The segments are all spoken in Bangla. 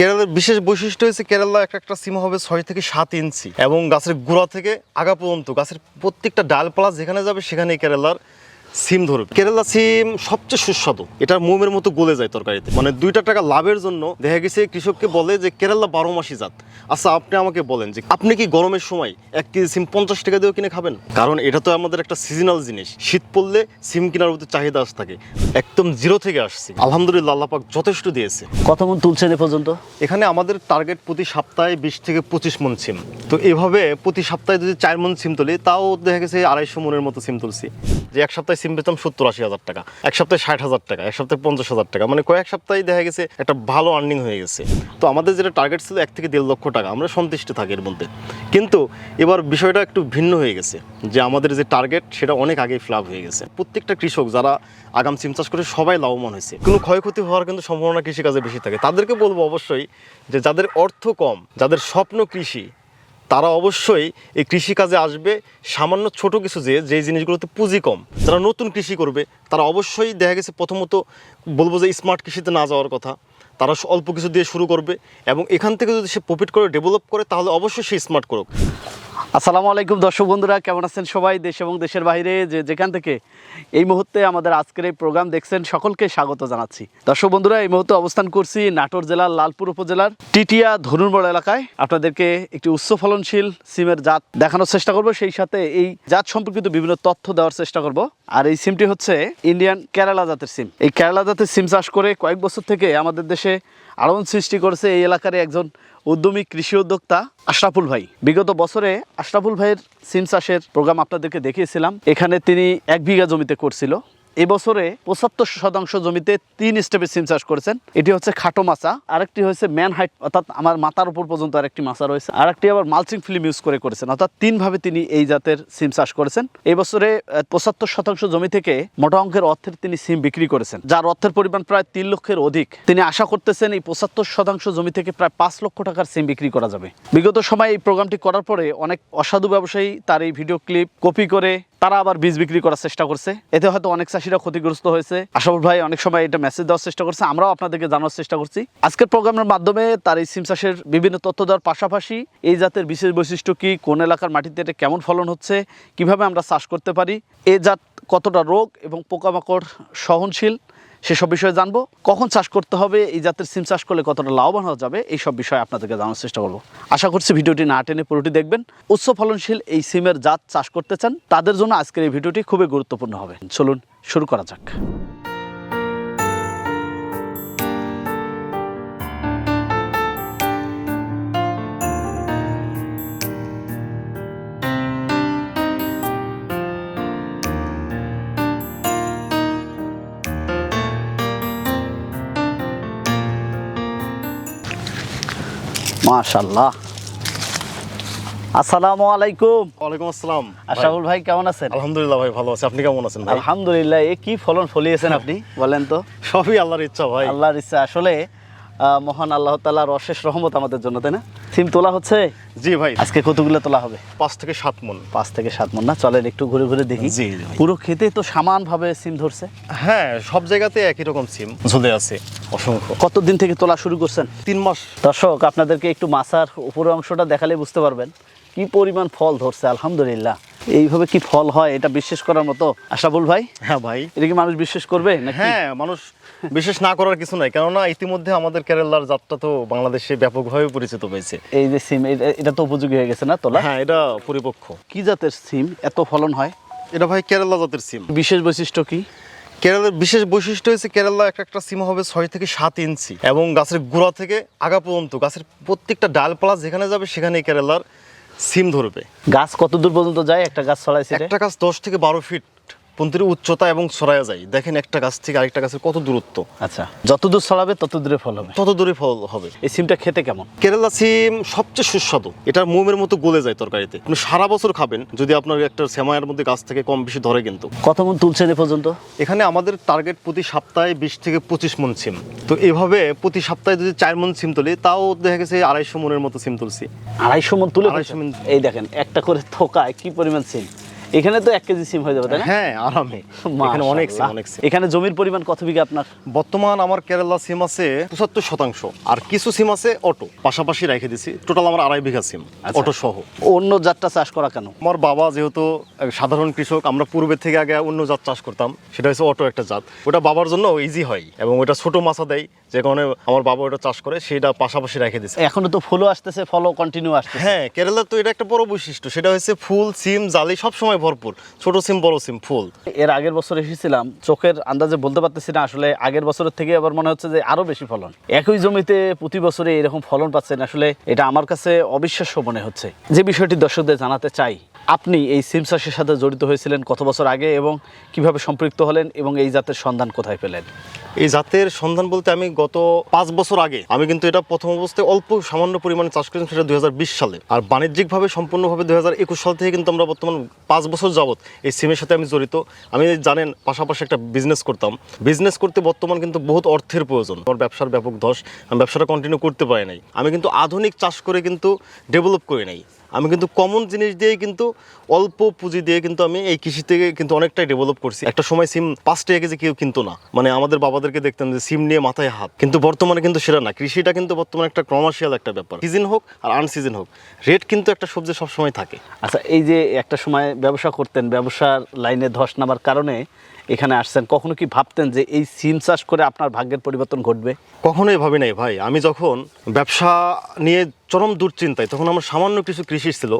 কেরালার বিশেষ বৈশিষ্ট্য হয়েছে কেরালা একটা একটা সীমা হবে ছয় থেকে সাত ইঞ্চি। এবং গাছের গোড়া থেকে আগা পর্যন্ত, গাছের প্রত্যেকটা ডালপালা যেখানে যাবে সেখানে কেরালার সিম ধরবে কেরালা সিম সবচেয়ে সুস্বাদু। এটা মোমের মতো গলে যায় তরকারিতে। মানে দুইটা টাকা লাভের জন্য দেখা গেছে কৃষককে বলে যে কেরালা বারো মাসি জাত। আচ্ছা আপনি আমাকে বলেন যে আপনি কি গরমের সময় এক কেজি সিম পঞ্চাশ টাকা দিয়েও কিনে খাবেন? কারণ এটা তো আমাদের একটা সিজনাল জিনিস। শীত পড়লে সিম কেনার মধ্যে চাহিদা আস থাকে। একদম জিরো থেকে আসছে। আলহামদুলিল্লাহ আল্লাহ পাক যথেষ্ট দিয়েছে। কত মন তুলছেন এ পর্যন্ত? এখানে আমাদের টার্গেট প্রতি সপ্তাহে বিশ থেকে পঁচিশ মন সিম। তো এভাবে প্রতি সপ্তাহে যদি চার মন সিম তুলি তাও দেখা গেছে আড়াইশো মনের মতো সিম তুলছি। যে এক সপ্তাহে সিম পেতাম সত্তর আশি হাজার টাকা, এক সপ্তাহে ষাট হাজার টাকা, এক সপ্তাহে পঞ্চাশ হাজার টাকা মানে কয়েক সপ্তাহে দেখা গেছে একটা ভালো আর্নিং হয়ে গেছে। তো আমাদের যেটা টার্গেট ছিল এক থেকে দেড় লক্ষ টাকা, আমরা সন্তুষ্ট থাকি এর মধ্যে। কিন্তু এবার বিষয়টা একটু ভিন্ন হয়ে গেছে, যে আমাদের যে টার্গেট সেটা অনেক আগেই ফ্লাপ হয়ে গেছে। প্রত্যেকটা কৃষক যারা আগাম সিম চাষ করে সবাই লাভবান হয়েছে। কোনো ক্ষয়ক্ষতি হওয়ার কিন্তু সম্ভাবনা কৃষিকাজে বেশি থাকে। তাদেরকে বলব অবশ্যই যে যাদের অর্থ কম, যাদের স্বপ্ন কৃষি তারা অবশ্যই এই কৃষিকাজে আসবে। সামান্য ছোট কিছু যে, যেই জিনিসগুলোতে পুঁজি কম। যারা নতুন কৃষি করবে, তারা অবশ্যই দেখা গেছে প্রথমত বলব যে স্মার্ট কৃষিতে না যাওয়ার কথা। তারা অল্প কিছু দিয়ে শুরু করবে এবং এখান থেকে যদি সে প্রফিট করে ডেভেলপ করে, তাহলে অবশ্যই সে স্মার্ট করুক। আসসালামু আলাইকুম, দর্শক বন্ধুরা, কেমন আছেন সবাই? দেশ এবং দেশের বাইরে যে যেখান থেকে এই মুহূর্তে আমাদের আজকের এই প্রোগ্রাম দেখছেন, সকলকে স্বাগত জানাচ্ছি। দর্শক বন্ধুরা, এই মুহূর্তে অবস্থান করছি নাটোর জেলার লালপুর উপজেলার টিটিয়া ধনুরবড় এলাকায়। আপনাদেরকে একটি উচ্চ ফলনশীল সিমের জাত দেখানোর চেষ্টা করব, সেই সাথে এই জাত সম্পর্কিত বিভিন্ন তথ্য দেওয়ার চেষ্টা করব। আর এই সিমটি হচ্ছে ইন্ডিয়ান কেরালা জাতের সিম। এই কেরালা জাতের সিম চাষ করে কয়েক বছর থেকে আমাদের দেশে আড়ন সৃষ্টি করেছে এই এলাকার একজন উদ্যমী কৃষি উদ্যোক্তা আশরাফুল ভাই। বিগত বছরে আশরাফুল ভাইয়ের সিম চাষের প্রোগ্রাম আপনাদেরকে দেখিয়েছিলাম। এখানে তিনি এক বিঘা জমিতে করছিল। এবছরে পঁচাত্তর শতাংশ জমিতে তিন স্টেপে সিম চাষ করেছেন। এটি হচ্ছে খাটো মাছা আরেকটি হচ্ছে ম্যান হাইট, অর্থাৎ আমার মাথার উপর পর্যন্ত আরেকটি মাচা রয়েছে। আরেকটি আবার মালচিং ফিল্ম ইউজ করে করেছেন, অর্থাৎ তিনভাবে তিনি এই জাতের সিম চাষ করেছেন। এবছরে পঁচাত্তর শতাংশ জমি থেকে মোটা অঙ্কের অর্থের তিনি সিম বিক্রি করেছেন, যার অর্থের পরিমাণ প্রায় তিন লক্ষের অধিক। তিনি আশা করতেছেন এই পঁচাত্তর শতাংশ জমি থেকে প্রায় পাঁচ লক্ষ টাকার সিম বিক্রি করা যাবে। বিগত সময় এই প্রোগ্রামটি করার পরে অনেক অসাধু ব্যবসায়ী তার এই ভিডিও ক্লিপ কপি করে তারা আবার বীজ বিক্রি করার চেষ্টা করছে। এতে হয়তো অনেক চাষিরা ক্ষতিগ্রস্ত হয়েছে। আশাফুল ভাই অনেক সময় এটা মেসেজ দেওয়ার চেষ্টা করছে। আমরাও আপনাদেরকে জানার চেষ্টা করছি। আজকের প্রোগ্রামের মাধ্যমে তার এই সিম চাষের বিভিন্ন তথ্য দেওয়ার পাশাপাশি এই জাতের বিশেষ বৈশিষ্ট্য কি, কোন এলাকার মাটিতে এটা কেমন ফলন হচ্ছে, কীভাবে আমরা চাষ করতে পারি, এ জাত কতটা রোগ এবং পোকামাকড় সহনশীল সেসব বিষয়ে জানব। কখন চাষ করতে হবে, এই জাতের সিম চাষ করলে কতটা লাভবান হওয়া যাবে এই সব বিষয়ে আপনাদেরকে জানার চেষ্টা করব। আশা করছি ভিডিওটি না টেনে পুরোটি দেখবেন। উচ্চ ফলনশীল এই সিমের জাত চাষ করতে চান, তাদের জন্য আজকের এই ভিডিওটি খুবই গুরুত্বপূর্ণ হবে। চলুন, শুরু করা যাক। মাশাল্লাহ আসসালামু আলাইকুম। ওয়ালাইকুম আসসালাম। আশাউল ভাই কেমন আছেন? আলহামদুলিল্লাহ ভাই ভালো আছে। আপনি কেমন আছেন ভাই? আলহামদুলিল্লাহ এ কি ফলন ফলিয়েছেন আপনি বলেন তো? সবই আল্লাহর ইচ্ছা ভাই। আল্লাহর ইচ্ছা। আসলে আহ, মহান আল্লাহ তাআলার অশেষ রহমত আমাদের জন্য তাই না? সিম তোলা হচ্ছে? জি ভাই। আজকে কতগুলো তোলা হবে? পাঁচ থেকে সাত মন। পাঁচ থেকে সাত মন না? চলেন একটু ঘুরে ঘুরে দেখি। জি, পুরো খেতে তো সমানভাবে সিম ধরছে? হ্যাঁ সব জায়গাতে একই রকম সিম। ঝুলে আছে। অসংখ্য। কতদিন থেকে তোলা শুরু করছেন? তিন মাস। দর্শক আপনাদেরকে একটু মাছার উপরের অংশটা দেখালে বুঝতে পারবেন। কি পরিমাণ ফল ধরছে আলহামদুলিল্লাহ। এইভাবে কি ফল হয় এটা বিশ্বাস করার মতো আশাবুল ভাই? হ্যাঁ ভাই। এটা কি মানুষ বিশ্বাস করবে হ্যাঁ মানুষ বিশেষ না করার কিছু নাই কেননা ইতিমধ্যে আমাদের কেরালার যাত্রা তো বাংলাদেশে ব্যাপকভাবে পরিচিত হয়েছে। এই যে সিম এটা- তো উপযোগী হয়ে গেছে না তোলা? হ্যাঁ এটা পরিপক্ষ কি জাতের সিম? এত ফলন হয়? এটা ভাই কেরালা জাতের সিম। বিশেষ বৈশিষ্ট্য কি? কেরালার বিশেষ বৈশিষ্ট্য হয়েছে কেরালা একটা একটা সিম হবে ছয় থেকে সাত ইঞ্চি এবং গাছের গোড়া থেকে আগা পর্যন্ত গাছের প্রত্যেকটা ডালপালা যেখানে যাবে সেখানে কেরালার সিম ধরবে। গাছ কত দূর পর্যন্ত যায়? একটা গাছ ছড়াইছে একটা গাছ দশ থেকে বারো ফিট। পন্থীর উচ্চতা এবং ছড়ায়া যায়। দেখেন একটা গাছ থেকে আরেকটা গাছের কত দূরত্ব। আচ্ছা। যত দূর ছড়াবে তত দূরে ফল হবে। তত দূরে ফল হবে। এই সিমটা খেতে কেমন? কেরালা সিম সবচেয়ে সুস্বাদু। এটা মোমের মতো গলে যায় তরকারিতে। আপনি সারা বছর খাবেন যদি আপনার একটা সেমাইয়ের মধ্যে গাছ থেকে কম বেশি ধরে কিন্তু। কত মন তুলছেন এ পর্যন্ত? এখানে আমাদের টার্গেট প্রতি সপ্তাহে বিশ থেকে পঁচিশ মন সিম। তো এভাবে প্রতি সপ্তাহে যদি চার মন সিম তুলি তাও দেখা গেছে আড়াইশো মনের মতো সিম তুলছি। আড়াইশো মন তুলে আড়াইশো মন। এই দেখেন একটা করে থোকায় কি পরিমাণ সিম? এখানে তো এক কেজি সিম হয়ে যাবে তাই না? হ্যাঁ আরামে। এখানে অনেক সিম অনেক সিম। এখানে জমির পরিমাণ কত বিঘা আপনার? বর্তমান আমার কেরালা সিম আছে পঁচাত্তর শতাংশ আর কিছু সিম আছে অটো। পাশাপাশি রেখে দিছি টোটাল আমার আড়াই বিঘা সিম আচ্ছা। অটো সহ। অন্য জাতটা চাষ করা কেন? আমার বাবা যেহেতু সাধারণ কৃষক আমরা পূর্বে থেকে আগে অন্য জাত চাষ করতাম সেটা হচ্ছে অটো একটা জাত। ওটা বাবার জন্য ইজি হয় এবং ওটা ছোট মাছা দেয় যে কারণে আমার বাবা ওটা চাষ করে সেটা পাশাপাশি রেখে দিছে। এখনও তো ফুলও আসতেছে ফলও কন্টিনিউ আসতেছে। হ্যাঁ কেরালার তো এটা একটা বড় বৈশিষ্ট্য সেটা হচ্ছে ফুল সিম জালি সব সময় ভরপুর। ছোট সিম বড় সিম ফুল। এর আগের বছর এসেছিলাম চোখের আন্দাজে বলতে পারতেছি না আসলে আগের বছরের থেকে আবার মনে হচ্ছে যে আরও বেশি ফলন। একই জমিতে প্রতি বছরে এরকম ফলন পাচ্ছেন আসলে এটা আমার কাছে অবিশ্বাস্য মনে হচ্ছে। যে বিষয়টি দর্শকদের জানাতে চাই আপনি এই সিম চাষের সাথে জড়িত হয়েছিলেন কত বছর আগে এবং কীভাবে সম্পৃক্ত হলেন এবং এই জাতের সন্ধান কোথায় পেলেন? এই জাতের সন্ধান বলতে আমি গত পাঁচ বছর আগে, আমি কিন্তু এটা প্রথম অবস্থায় অল্প সামান্য পরিমাণে চাষ করেছিলাম, সেটা দু হাজার বিশ সালে। আর বাণিজ্যিকভাবে, সম্পূর্ণভাবে দুই হাজার একুশ সাল থেকে কিন্তু আমরা বর্তমান পাঁচ বছর যাবৎ এই সিমের সাথে আমি জড়িত। আমি জানেন, পাশাপাশি একটা বিজনেস করতাম। বিজনেস করতে বর্তমান কিন্তু বহুত অর্থের প্রয়োজন। আমার ব্যবসার ব্যাপক ধস, আমি ব্যবসাটা কন্টিনিউ করতে পারি নাই। আমি কিন্তু আধুনিক চাষ করে কিন্তু ডেভেলপ করি নাই। আমি কিন্তু কমন জিনিস দিয়ে কিন্তু অল্প পুঁজি দিয়ে কিন্তু আমি এই কৃষি থেকে কিন্তু অনেকটাই ডেভেলপ করছি। একটা সময় সিম পাঁচ টাকা কেজি কেউ কিনতো না। মানে আমাদের বাবাদেরকে দেখতাম যে সিম নিয়ে মাথায় হাত। কিন্তু বর্তমানে কিন্তু সেটা না। কৃষিটা কিন্তু বর্তমানে একটা কমার্শিয়াল একটা ব্যাপার। সিজন হোক আর আনসিজন হোক রেট কিন্তু একটা সবজি সবসময় থাকে। আচ্ছা এই যে একটা সময় ব্যবসা করতেন, ব্যবসার লাইনে ধস নামার কারণে এখানে আসছেন, কখনো কি ভাবতেন যে এই সিম চাষ করে আপনার ভাগ্যের পরিবর্তন ঘটবে? কখনোই ভাবি নাই ভাই। আমি যখন ব্যবসা নিয়ে চরম দুশ্চিন্তায়, তখন আমার সামান্য কিছু কৃষি ছিল,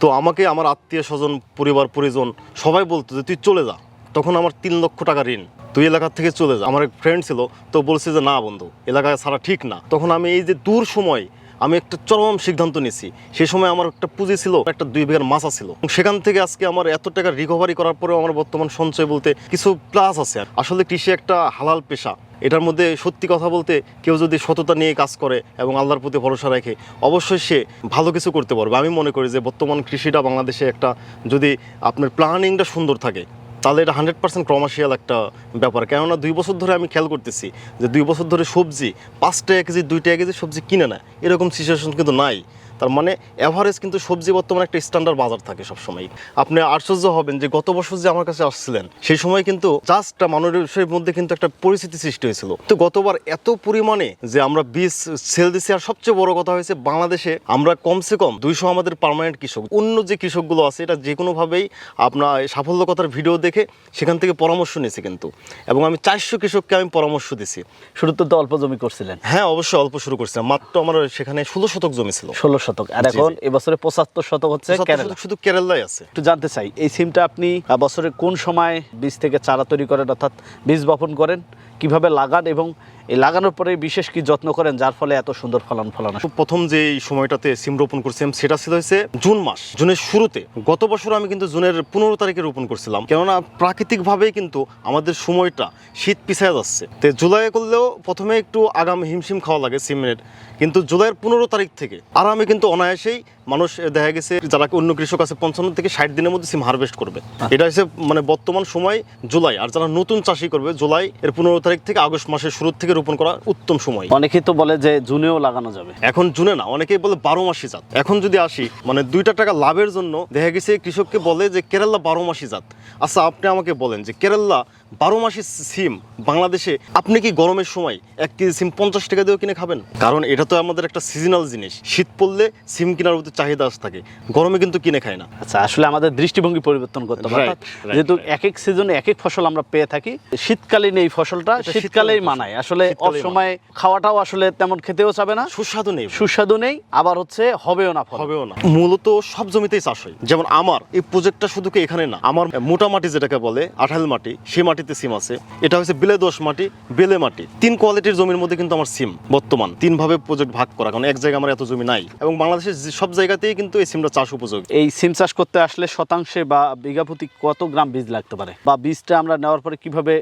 তো আমাকে আমার আত্মীয় স্বজন, পরিবার, পরিজন সবাই বলতো যে, তুই চলে যা। তখন আমার তিন লক্ষ টাকা ঋণ, তুই এলাকা থেকে চলে যা। আমার এক ফ্রেন্ড ছিল, তো বলছে যে, না বন্ধু এলাকায় ছাড়া ঠিক না। তখন আমি এই যে দূর সময় আমি একটা চরম সিদ্ধান্ত নিয়েছি। সে সময় আমার একটা পুঁজি ছিল, একটা দুই বিঘার মাছা ছিল। সেখান থেকে আজকে আমার এত টাকা রিকভারি করার পরেও আমার বর্তমান সঞ্চয় বলতে কিছু প্লাস আছে আর। আসলে কৃষি একটা হালাল পেশা। এটার মধ্যে সত্যি কথা বলতে কেউ যদি সততা নিয়ে কাজ করে এবং আল্লাহর প্রতি ভরসা রাখে, অবশ্যই সে ভালো কিছু করতে পারবে। আমি মনে করি যে বর্তমান কৃষিটা বাংলাদেশে একটা যদি আপনার প্ল্যানিংটা সুন্দর থাকে তাহলে এটা হান্ড্রেড পার্সেন্ট কমার্শিয়াল একটা ব্যাপার। কেননা দুই বছর ধরে আমি খেয়াল করতেছি যে দুই বছর ধরে সবজি পাঁচটা টাকা কেজি, দুইটা টাকা কেজি সবজি কিনে না। এরকম সিচুয়েশন কিন্তু নাই। তার মানে অ্যাভারেজ কিন্তু সবজি বর্তমানে একটা স্ট্যান্ডার্ড বাজার থাকে সবসময় আপনি আশ্চর্য হবেন যে গত বছর যে আমার কাছে আসছিলেন সেই সময় কিন্তু জাস্ট মানুষের মধ্যে কিন্তু একটা পরিস্থিতি সৃষ্টি হয়েছিল। তো গতবার এত পরিমাণে যে আমরা বীজ সেল দিছি আর সবচেয়ে বড় কথা হয়েছে বাংলাদেশে আমরা কমসে কম দুইশো আমাদের পার্মানেন্ট কৃষক। অন্য যে কৃষকগুলো আছে এটা যে কোনোভাবেই আপনার সাফল্য কথার ভিডিও দেখে সেখান থেকে পরামর্শ নিয়েছি কিন্তু। এবং আমি চারশো কৃষককে আমি পরামর্শ দিছি। শুরুতে তো অল্প জমি করছিলেন। হ্যাঁ অবশ্যই অল্প শুরু করছিলাম। মাত্র আমার সেখানে ষোলো শতক জমি ছিল। ষোলো শতক। আর এখন এবছরে পঁচাত্তর শতক হচ্ছে কেরালা। শুধু কেরালায় আছে। একটু জানতে চাই এই সিমটা আপনি বছরের কোন সময় বীজ থেকে চারা তৈরি করেন অর্থাৎ বীজ বপন করেন কীভাবে লাগান এবং এই লাগানোর পরে বিশেষ কি যত্ন করেন যার ফলে এত সুন্দর ফলন ফলন প্রথম যে সময়টাতে সিম রোপণ করছিলাম সেটা ছিল হচ্ছে জুন মাস। জুনের শুরুতে গত বছর আমি কিন্তু জুনের পনেরো তারিখে রোপণ করছিলাম। কেননা প্রাকৃতিকভাবেই কিন্তু আমাদের সময়টা শীত পিছায় যাচ্ছে। তো জুলাই করলেও প্রথমে একটু আগাম হিমশিম খাওয়া লাগে সিমের। কিন্তু জুলাইয়ের পনেরো তারিখ থেকে আর আমি কিন্তু অনায়াসেই মানুষ দেখা গেছে যারা অন্য কৃষক আছে পঞ্চান্ন থেকে ষাট দিনের মধ্যে সিম হারভেস্ট করবে। এটা হচ্ছে মানে বর্তমান সময় জুলাই আর যারা নতুন চাষি করবে জুলাই এর পনেরো তারিখ থেকে আগস্ট মাসের শুরু থেকে রোপণ করা উত্তম সময়। অনেকেই তো বলে যে জুনেও লাগানো যাবে। এখন জুনে না অনেকেই বলে বারো মাসি জাত। এখন যদি আসি মানে দুইটা টাকা লাভের জন্য দেখা গেছে কৃষককে বলে যে কেরালা বারো মাসি জাত। আচ্ছা আপনি আমাকে বলেন যে কেরালা বারো মাসি সিম বাংলাদেশে আপনি কি গরমের সময় এক কেজি সিম পঞ্চাশ টাকা দিয়েও কিনে খাবেন? কারণ এটা তো আমাদের একটা সিজনাল জিনিস। শীত পড়লে সিম কেনার প্রতি চাহিদা থাকে। গরমে কিন্তু কিনে খায় না। আচ্ছা আসলে আমাদের দৃষ্টিভঙ্গি পরিবর্তন করতে হবে। যেহেতু এক এক সিজনে এক এক ফসল আমরা পেয়ে থাকি শীতকালীন এই ফসলটা শীতকালেই মানায়। আসলে অসময়ে খাওয়াটাও আসলে তেমন খেতেও চাবে না। সুস্বাদু নেই। সুস্বাদু নেই আবার হচ্ছে হবেও না হবেও না। মূলত সব জমিতেই চাষ হয়। যেমন আমার এই প্রজেক্টটা শুধু কি এখানে না আমার মোটা মাটি যেটাকে বলে আঠাল মাটি সেই মাটিতে সিম আছে। এটা হচ্ছে বেলে দোষ মাটি বেলে মাটি। তিন কোয়ালিটির জমির মধ্যে কিন্তু আমার সিম বর্তমান। তিন ভাবে প্রজেক্ট ভাগ করা কারণ এক জায়গায় আমার এত জমি নাই। এবং বাংলাদেশের সব জায়গাতেই কিন্তু এই সিমটা চাষ উপযোগী। এই সিম চাষ করতে আসলে শতাংশে বা বিঘা প্রতি কত গ্রাম বীজ লাগতে পারে? বা বীজটা আমরা নেওয়ার পরে কীভাবে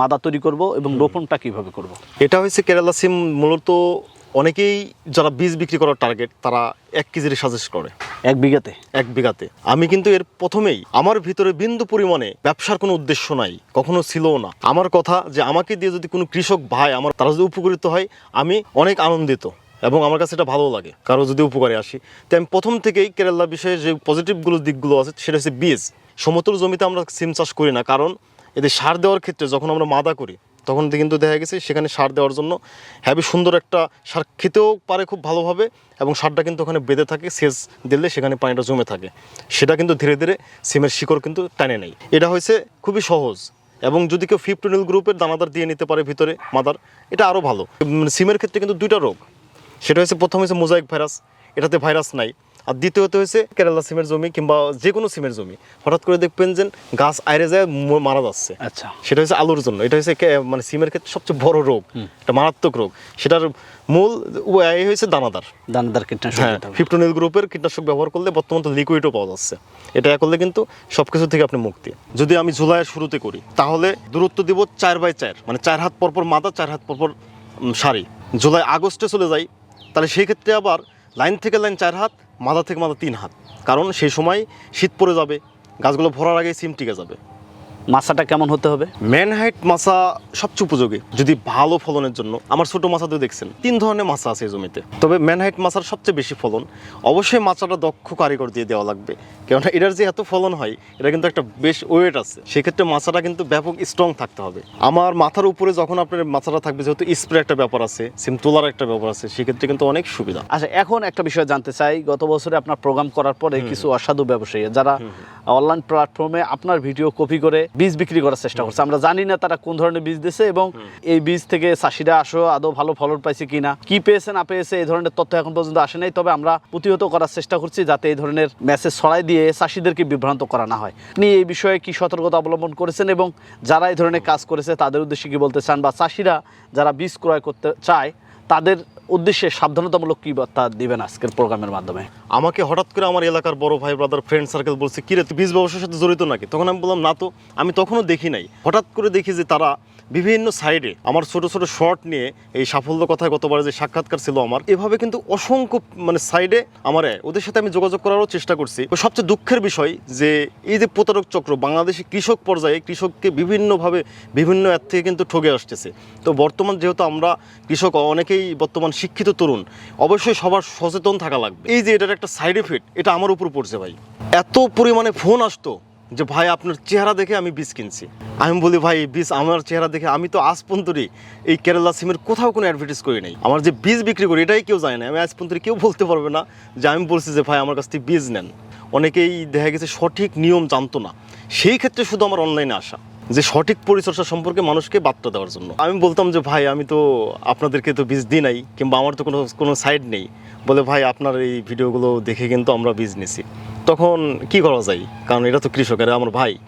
মাদা তৈরি করব এবং রোপণটা কীভাবে করব? এটা হচ্ছে কেরালা সিম মূলত অনেকেই যারা বীজ বিক্রি করার টার্গেট তারা এক কেজির সাজেস্ট করে। এক বিঘাতে? এক বিঘাতে। আমি কিন্তু এর প্রথমেই আমার ভিতরে বিন্দু পরিমাণে ব্যবসার কোনো উদ্দেশ্য নাই কখনো ছিলও না। আমার কথা যে আমাকে দিয়ে যদি কোনো কৃষক ভাই আমার তারা যদি উপকৃত হয় আমি অনেক আনন্দিত এবং আমার কাছে এটা ভালো লাগে কারও যদি উপকারে আসি। তাই আমি প্রথম থেকেই কেরালা বিষয়ে যে পজিটিভগুলো দিকগুলো আছে সেটা হচ্ছে বীজ। সমতল জমিতে আমরা সিম চাষ করি না কারণ এদের সার দেওয়ার ক্ষেত্রে যখন আমরা মাদা করি তখন কিন্তু দেখা গেছে সেখানে সার দেওয়ার জন্য হ্যাভি সুন্দর একটা সার খেতেও পারে খুব ভালোভাবে এবং সারটা কিন্তু ওখানে বেঁধে থাকে, সেচ দিলে সেখানে পানিটা জমে থাকে। সেটা কিন্তু ধীরে ধীরে সিমের শিকড় কিন্তু টানে নেই। এটা হয়েছে খুবই সহজ এবং যদি কেউ ফিফটোনিল গ্রুপের দানাদার দিয়ে নিতে পারে ভিতরে মাদার, এটা আরও ভালো। সিমের ক্ষেত্রে কিন্তু দুইটা রোগ। সেটা হচ্ছে প্রথম হচ্ছে মোজাইক ভাইরাস। এটাতে ভাইরাস নাই। আর দ্বিতীয়ত হচ্ছে কেরালা সিমের জমি কিংবা যে কোনো সিমের জমি। হঠাৎ করে দেখবেন যে গাছ আইরে যায় মারা যাচ্ছে। আচ্ছা। সেটা হচ্ছে আলুর জন্য। এটা হচ্ছে মানে সিমের ক্ষেত্রে সবচেয়ে বড় রোগ। একটা মারাত্মক রোগ। সেটার মূল উ- এই হচ্ছে দানাদার। দানাদার কীটনাশক হ্যাঁ ফিফটোনিল গ্রুপের কীটনাশক ব্যবহার করলে বর্তমানে তো লিকুইডও পাওয়া যাচ্ছে। এটা করলে কিন্তু সব কিছু থেকে আপনি মুক্তি। যদি আমি জুলাইয়ের শুরুতে করি তাহলে দূরত্ব দিব চার বাই চার। মানে চার হাত পরপর মাথা চার হাত পরপর সারি জুলাই আগস্টে চলে যাই তাহলে সেই ক্ষেত্রে আবার লাইন থেকে লাইন চার হাত মাথা থেকে মাথা তিন হাত। কারণ সেই সময় শীত পড়ে যাবে, গাছগুলো ভরার আগে সিম টিকে যাবে। মাছাটা কেমন হতে হবে? ম্যানহাইট মাছা সবচেয়ে উপযোগী যদি ভালো ফলনের জন্য। আমার ছোট মাছাতে দেখছেন তিন ধরনের মাছা আছে এই জমিতে। তবে ম্যানহাইট মাছার সবচেয়ে বেশি ফলন অবশ্যই মাছাটা দক্ষ কারিগর দিয়ে দেওয়া লাগবে। কেননা এটার যে এত ফলন হয় এটা কিন্তু একটা বেশ ওয়েট আছে। সেক্ষেত্রে মাছাটা কিন্তু ব্যাপক স্ট্রং থাকতে হবে। আমার মাথার উপরে যখন আপনার মাছাটা থাকবে যেহেতু স্প্রে একটা ব্যাপার আছে সিম তোলার একটা ব্যাপার আছে সেক্ষেত্রে কিন্তু অনেক সুবিধা। আচ্ছা এখন একটা বিষয় জানতে চাই। গত বছরে আপনার প্রোগ্রাম করার পরে কিছু অসাধু ব্যবসায়ী যারা অনলাইন প্ল্যাটফর্মে আপনার ভিডিও কপি করে বীজ বিক্রি করার চেষ্টা করছে। আমরা জানি না তারা কোন ধরনের বীজ দিছে এবং এই বীজ থেকে চাষিরা আসো, আদৌ ভালো ফলন পাইছে কিনা, কি পেয়েছে, না পেয়েছে, এই ধরনের তথ্য এখন পর্যন্ত আসে নাই। তবে আমরা প্রতিহত করার চেষ্টা করছি যাতে এই ধরনের মেসেজ ছড়াই দিয়ে চাষিদেরকে বিভ্রান্ত করা না হয়। আপনি এই বিষয়ে কি সতর্কতা অবলম্বন করেছেন এবং যারা এই ধরনের কাজ করেছে, তাদের উদ্দেশ্যে কি বলতে চান? বা চাষিরা যারা বীজ ক্রয় করতে চায় তাদের উদ্দেশ্যে সাবধানতামূলক কি বার্তা দিবেন আজকের প্রোগ্রামের মাধ্যমে? আমাকে হঠাৎ করে আমার এলাকার বড় ভাই ব্রাদার ফ্রেন্ড সার্কেল বলছে, কিরে, তুই বীজ ব্যবসার সাথে জড়িত নাকি? তখন আমি বললাম, না তো, আমি তখনও দেখি নাই। হঠাৎ করে দেখি যে তারা বিভিন্ন সাইডে আমার ছোট ছোট শর্ট নিয়ে এই সাফল্য কথায় গতবারে যে সাক্ষাৎকার ছিল আমার, এভাবে কিন্তু অসংখ্য মানে সাইডে আমার, ওদের সাথে আমি যোগাযোগ করারও চেষ্টা করছি। সবচেয়ে দুঃখের বিষয় যে, এই যে প্রতারক চক্র বাংলাদেশে কৃষক পর্যায়ে কৃষককে বিভিন্নভাবে বিভিন্ন অ্যাপ থেকে কিন্তু ঠগে আসতেছে। তো বর্তমান যেহেতু আমরা কৃষক, অনেকেই বর্তমান শিক্ষিত তরুণ, অবশ্যই সবার সচেতন থাকা লাগবে। এই যে এটার একটা সাইড এফেক্ট এটা আমার উপর পড়ছে ভাই। এত পরিমাণে ফোন আসতো যে ভাই, আপনার চেহারা দেখে আমি বীজ কিনছি। আমি বলি, ভাই বীজ আমার চেহারা দেখে আমি তো আজ পর্যন্তই এই কেরালা সিমের কোথাও কোনো অ্যাডভার্টাইজ করি নাই। আমার যে বীজ বিক্রি করি, এটাই কেউ জানে না। আমি আজ পর্যন্ত কেউ বলতে পারবে না যে আমি বলছি যে, ভাই, আমার কাছ থেকে বীজ নেন। অনেকেই দেখা গেছে সঠিক নিয়ম জানতো না। সেই ক্ষেত্রে শুধু আমার অনলাইনে আসা। যে সঠিক পরিচর্যা সম্পর্কে মানুষকে বার্তা দেওয়ার জন্য। আমি বলতাম যে, ভাই, আমি তো আপনাদেরকে তো বীজ দিই নাই, কিংবা আমার তো কোনো কোনো সাইড নেই। বলে, ভাই, আপনার এই ভিডিওগুলো দেখে কিন্তু আমরা বীজ নিছি। তখন কি করা যায়? কারণ এটা তো কৃষকের আমার ভাই।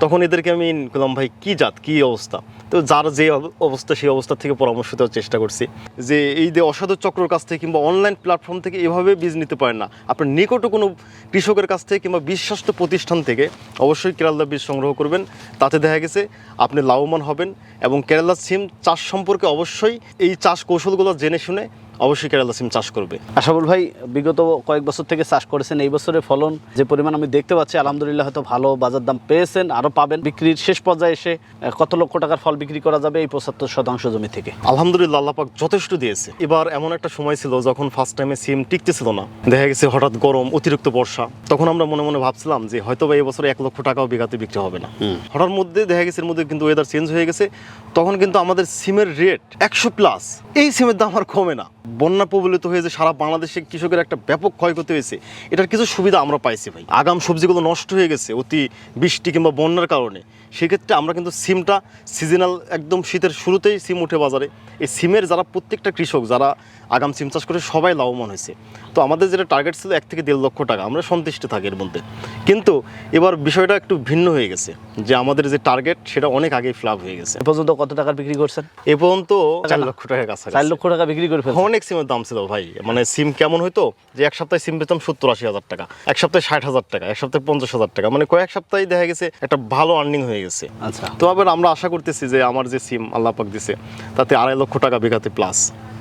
তখন এদেরকে আমি বললাম, ভাই, কি জাত, কি অবস্থা? তো যার যে অবস্থা, সেই অবস্থা থেকে পরামর্শ দেওয়ার চেষ্টা করছি। যে এই যে অসাধু চক্রর কাছ থেকে কিংবা অনলাইন প্ল্যাটফর্ম থেকে এভাবে বীজ নিতে পারেন না। আপনার নিকট কোনো কৃষকের কাছ থেকে কিংবা বিশ্বাস্ত প্রতিষ্ঠান থেকে অবশ্যই কেরালা বীজ সংগ্রহ করবেন। তাতে দেখা গেছে আপনি লাভবান হবেন এবং কেরালা সিম চাষ সম্পর্কে অবশ্যই এই চাষ কৌশলগুলো জেনে শুনে অবশ্যই কেরালা সিম চাষ করবে। আশাবুল ভাই বিগত কয়েক বছর থেকে চাষ করেছেন এই বছরের ফলন যে পরিমাণ আমি দেখতে পাচ্ছি আলহামদুলিল্লাহ হয়তো ভালো বাজার দাম পেয়েছেন আরও পাবেন। বিক্রির শেষ পর্যায়ে এসে কত লক্ষ টাকার ফল বিক্রি করা যাবে এই পঁচাত্তর শতাংশ জমি থেকে? আলহামদুলিল্লাহ আল্লাহ পাক যথেষ্ট দিয়েছে। এবার এমন একটা সময় ছিল যখন ফার্স্ট টাইমে সিম টিকতেছিল না। দেখা গেছে হঠাৎ গরম অতিরিক্ত বর্ষা। তখন আমরা মনে মনে ভাবছিলাম যে হয়তো বা এবছর এক লক্ষ টাকাও বিঘাতে বিক্রি হবে না। হঠাৎ মধ্যে দেখা গেছে এর মধ্যে কিন্তু ওয়েদার চেঞ্জ হয়ে গেছে। তখন কিন্তু আমাদের সিমের রেট একশো প্লাস এই সিমের দাম আর কমে না। বন্যা প্রবলিত হয়ে যে সারা বাংলাদেশে কৃষকের একটা ব্যাপক ক্ষয়ক্ষতি হয়েছে, এটার কিছু সুবিধা আমরা পাইছি ভাই। আগাম সবজিগুলো নষ্ট হয়ে গেছে অতি বৃষ্টি কিংবা বন্যার কারণে। সেক্ষেত্রে আমরা কিন্তু সিমটা সিজনাল একদম শীতের শুরুতেই সিম উঠে বাজারে। এই সিমের যারা প্রত্যেকটা কৃষক যারা আগাম সিম চাষ করে সবাই লাভবান হয়েছে। তো আমাদের যেটা টার্গেট ছিল এক থেকে দেড় লক্ষ টাকা আমরা সন্তুষ্ট থাকি এর মধ্যে। কিন্তু এবার বিষয়টা একটু ভিন্ন হয়ে গেছে যে আমাদের যে টার্গেট সেটা অনেক আগেই ফ্লাপ হয়ে গেছে। এ পর্যন্ত কত টাকার বিক্রি করছেন? এ পর্যন্ত চার লক্ষ টাকার কাছে চার লক্ষ টাকা বিক্রি করে ফেলছেন? অনেক সিমের দাম ছিল ভাই। মানে সিম কেমন হতো যে এক সপ্তাহে সিম পেতাম সত্তর আশি হাজার টাকা এক সপ্তাহে ষাট হাজার টাকা এক সপ্তাহে পঞ্চাশ হাজার টাকা। মানে কয়েক সপ্তাহে দেখা গেছে একটা ভালো আর্নিং হয়ে গেছে। আচ্ছা। তো আবার আমরা আশা করতেছি যে আমার যে সিম আল্লাহ পাক দিছে তাতে আড়াই লক্ষ টাকা বিঘাতে প্লাস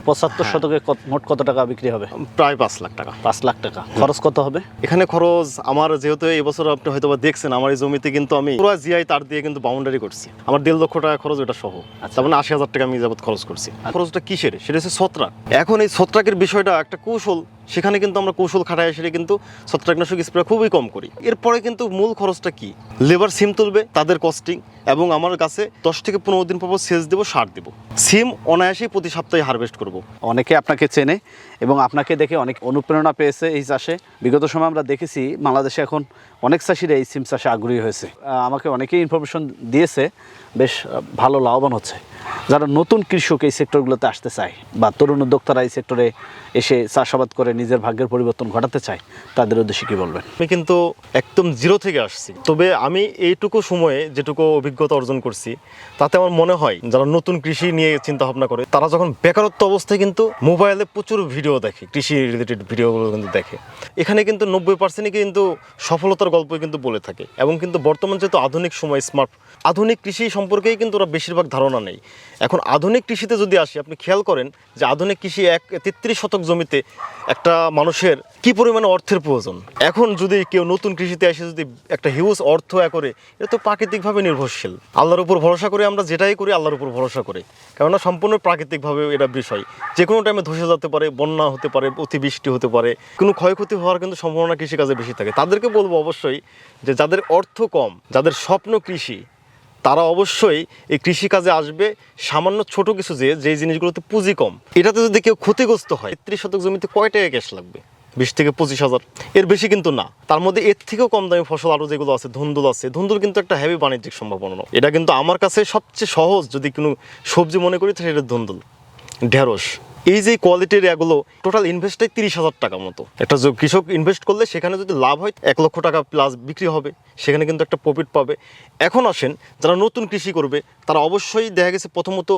পঁচাত্তর শতকে মোট কত টাকা বিক্রি হবে? প্রায় পাঁচ লাখ টাকা। পাঁচ লাখ টাকা। খরচ কত হবে? এখানে খরচ আমার যেহেতু এই বছর আপনি হয়তো দেখছেন আমার এই জমিতে কিন্তু আমি পুরো জিআই তার দিয়ে কিন্তু বাউন্ডারি করছি। আমার দেড় লক্ষ টাকা খরচ ওটা সহ। তার মানে আশি হাজার টাকা আমি যাবত খরচ করছি। খরচটা কিসের? সেটা হচ্ছে ছত্রাক। এখন এই ছত্রাকের বিষয়টা একটা কৌশল সেখানে কিন্তু আমরা কৌশল খাটায় সেটা কিন্তু ছত্রাকনাশক স্প্রে খুবই কম করি। এরপরে কিন্তু মূল খরচটা কি? লেবার সিম তুলবে, তাদের কস্টিং এবং আমার কাছে দশ থেকে পনেরো দিন পর সেচ দেবো, সার দেবো। সিম অনায়াসেই প্রতি সপ্তাহে হারভেস্ট করব। অনেকে আপনাকে চেনে, এবং আপনাকে দেখে অনেক অনুপ্রেরণা পেয়েছে এই চাষে। বিগত সময় আমরা দেখেছি, বাংলাদেশে এখন অনেক চাষিরা এই সিম চাষে আগ্রহী হয়েছে। আমাকে অনেকেই ইনফরমেশন দিয়েছে, বেশ ভালো, লাভবান হচ্ছে। যারা নতুন কৃষক এই সেক্টরগুলোতে আসতে চায় বা তরুণ উদ্যোক্তারা এই সেক্টরে এসে চাষাবাদ করে নিজের ভাগ্যের পরিবর্তন ঘটাতে চায়, তাদের উদ্দেশ্যে কি বলবেন? আমি কিন্তু একদম জিরো থেকে আসছি। তবে আমি এইটুকু সময়ে যেটুকু অভিজ্ঞতা অর্জন করছি, তাতে আমার মনে হয় যারা নতুন কৃষি নিয়ে চিন্তা ভাবনা করে, তারা যখন বেকারত্ব অবস্থায় কিন্তু মোবাইলে প্রচুর ভিডিও দেখে, কৃষি রিলেটেড ভিডিওগুলো কিন্তু দেখে। এখানে কিন্তু নব্বই পার্সেন্টই কিন্তু সফলতার গল্প কিন্তু বলে থাকে। এবং কিন্তু বর্তমান যেহেতু আধুনিক সময় স্মার্ট আধুনিক কৃষি সম্পর্কেই কিন্তু ওরা বেশিরভাগ ধারণা নেই। এখন আধুনিক কৃষিতে যদি আসি, আপনি খেয়াল করেন যে আধুনিক কৃষি এক তেত্রিশ শতক জমিতে একটা মানুষের কি পরিমাণে অর্থের প্রয়োজন? এখন যদি কেউ নতুন কৃষিতে এসে যদি একটা হিউজ অর্থ করে, এটা তো প্রাকৃতিকভাবে নির্ভরশীল। আল্লাহর উপর ভরসা করে আমরা যেটাই করি, আল্লাহর উপর ভরসা করে। কেননা সম্পূর্ণ প্রাকৃতিকভাবে এটা বিষয়। যে কোনো টাইমে ধসে যেতে পারে, বন্যা হতে পারে, অতিবৃষ্টি হতে পারে, কোনো ক্ষয়ক্ষতি হওয়ার কিন্তু সম্ভাবনা কৃষিকাজে বেশি থাকে। তাদেরকে বলব অবশ্যই যে যাদের অর্থ কম, যাদের স্বপ্ন কৃষি তারা অবশ্যই এই কৃষিকাজে আসবে। সামান্য ছোট কিছু যে যে জিনিসগুলোতে পুঁজি কম, এটাতে যদি কেউ ক্ষতিগ্রস্ত হয় তেত্রিশ শতক জমিতে কয় টাকা ক্যাশ লাগবে? বিশ থেকে পঁচিশ হাজার। এর বেশি কিন্তু না। তার মধ্যে এর থেকেও কম দামি ফসল আরও যেগুলো আছে, ধুন্দুল আছে। ধুন্দুল কিন্তু একটা হেভি বাণিজ্যিক সম্ভাবনা। এটা কিন্তু আমার কাছে সবচেয়ে সহজ যদি কোনো সবজি মনে করি, তাহলে এটা ধুন্দুল। ঢেঁড়স। এই যে কোয়ালিটির এগুলো টোটাল ইনভেস্টটাই তিরিশ হাজার টাকা মতো। একটা কৃষক ইনভেস্ট করলে সেখানে যদি লাভ হয়, এক লক্ষ টাকা প্লাস বিক্রি হবে, সেখানে কিন্তু একটা প্রফিট পাবে। এখন আসেন, যারা নতুন কৃষি করবে, তারা অবশ্যই দেখা গেছে প্রথমত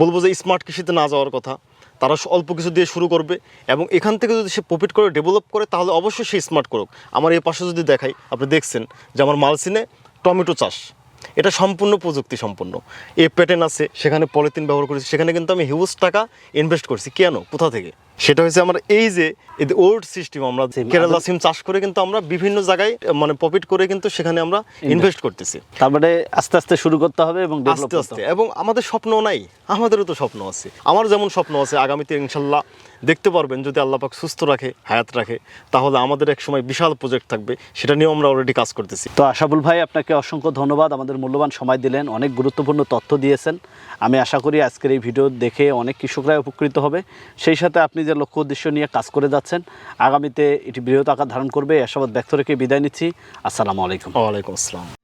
বলব যে স্মার্ট কৃষিতে না যাওয়ার কথা। তারা অল্প কিছু দিয়ে শুরু করবে এবং এখান থেকে যদি সে প্রফিট করে ডেভেলপ করে, তাহলে অবশ্যই সে স্মার্ট করুক। আমার এই পাশে যদি দেখাই, আপনি দেখছেন যে আমার মালসিনে টমেটো চাষ। এটা সম্পূর্ণ প্রযুক্তি সম্পন্ন এ প্যাটার্ন আছে সেখানে পলিথিন ব্যবহার করেছি সেখানে কিন্তু আমি হিউজ টাকা ইনভেস্ট করছি। কেন? কোথা থেকে? সেটা হচ্ছে আমার এই যে ওল্ড সিস্টেম আমরা কেরালা সিম চাষ করে কিন্তু আমরা বিভিন্ন জায়গায় মানে প্রফিট করে কিন্তু সেখানে আমরা ইনভেস্ট করতেছি। তারপরে আস্তে আস্তে শুরু করতে হবে এবং আস্তে আস্তে। এবং আমাদের স্বপ্ন নাই আমাদেরও তো স্বপ্ন আছে। আমার যেমন স্বপ্ন আছে আগামীতে ইনশাল্লাহ দেখতে পারবেন যদি আল্লাহ পাক সুস্থ রাখে হায়াত রাখে তাহলে আমাদের এক সময় বিশাল প্রজেক্ট থাকবে। সেটা নিয়েও আমরা অলরেডি কাজ করতেছি। তো আশাবুল ভাই আপনাকে অসংখ্য ধন্যবাদ। আমাদের মূল্যবান সময় দিলেন। অনেক গুরুত্বপূর্ণ তথ্য দিয়েছেন। আমি আশা করি আজকের এই ভিডিও দেখে অনেক কৃষকরাই উপকৃত হবে। সেই সাথে আপনি যে লক্ষ্য উদ্দেশ্য নিয়ে কাজ করে যাচ্ছেন আগামীতে এটি বৃহৎ আকার ধারণ করবে। আশাবাদ ব্যক্ত রেখে বিদায় নিচ্ছি। আসসালামু আলাইকুম। ওয়ালাইকুম আসসালাম।